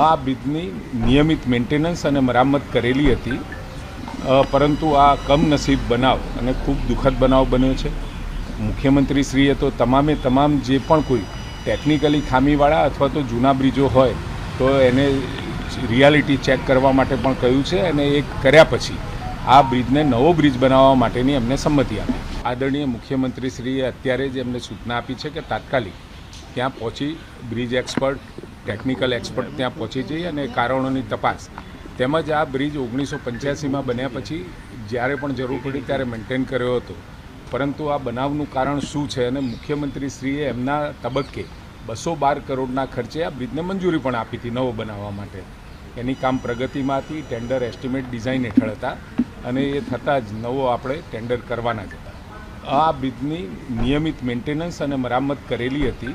આ બ્રિજની નિયમિત મેન્ટેનન્સ અને મરામત કરેલી હતી. પરંતુ આ કમનસીબ બનાવ અને ખૂબ દુઃખદ બનાવ બન્યો છે. મુખ્યમંત્રીશ્રીએ તો તમામે તમામ જે પણ કોઈ ટેકનિકલી ખામીવાળા અથવા તો જૂના બ્રિજો હોય, તો એને રિયાલિટી ચેક કરવા માટે પણ કહ્યું છે અને એ કર્યા પછી આ બ્રિજને નવો બ્રિજ બનાવવા માટેની એમને સંમતિ આપી. આદરણીય મુખ્યમંત્રીશ્રીએ અત્યારે જ એમને સૂચના આપી છે કે તાત્કાલિક ત્યાં પહોંચી બ્રિજ એક્સપર્ટ ટેકનિકલ એક્સપર્ટ ત્યાં પહોંચી જઈ અને કારણોની તપાસ. તેમજ આ બ્રિજ ઓગણીસો પંચ્યાસીમાં બન્યા પછી જ્યારે પણ જરૂર પડી ત્યારે મેન્ટેન કર્યો હતો. પરંતુ આ બનાવનું કારણ શું છે અને મુખ્યમંત્રીશ્રીએ એમના તબક્કે બસો બાર કરોડના ખર્ચે આ બ્રિજને મંજૂરી પણ આપી હતી નવો બનાવવા માટે. એની કામ પ્રગતિમાં હતી ટેન્ડર એસ્ટિમેટ ડિઝાઇન હેઠળ હતા અને એ થતાં જ નવો આપણે ટેન્ડર કરવાના જ હતા. આ બ્રિજની નિયમિત મેન્ટેનન્સ અને મરામત કરેલી હતી.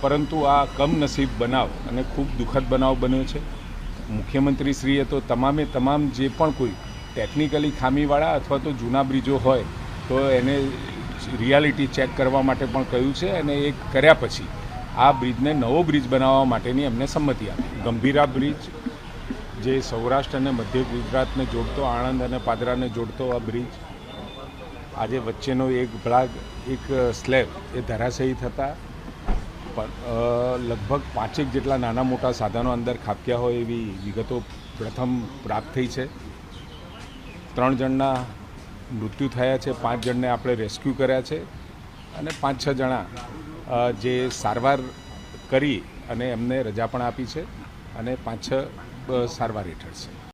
પરંતુ આ કમનસીબ બનાવ અને ખૂબ દુઃખદ બનાવ બન્યો છે. મુખ્યમંત્રીશ્રીએ તો તમામે તમામ જે પણ કોઈ ટેકનિકલી ખામીવાળા અથવા તો જૂના બ્રિજો હોય, તો એને રિયાલિટી ચેક કરવા માટે પણ કહ્યું છે અને એ કર્યા પછી આ બ્રિજને નવો બ્રિજ બનાવવા માટેની એમને સંમતિ આપી. ગંભીરા બ્રિજ, જે સૌરાષ્ટ્ર અને મધ્ય ગુજરાતને જોડતો, આણંદ અને પાદરાને જોડતો આ બ્રિજ, આજે વચ્ચેનો એક ભાગ, એક સ્લેબ એ ધરાશયી થતા લગભગ પાંચેક જેટલા નાના મોટા સાધનો અંદર ખાબક્યા હોય એવી વિગતો પ્રથમ પ્રાપ્ત થઈ છે. ત્રણ જણના મૃત્યુ થયા છે, પાંચ જણને આપણે રેસ્ક્યુ કર્યા છે અને પાંચ છ જણા જે સારવાર કરી અને એમને રજા પણ આપી છે અને પાંચ છ સારવાર હેઠળ છે.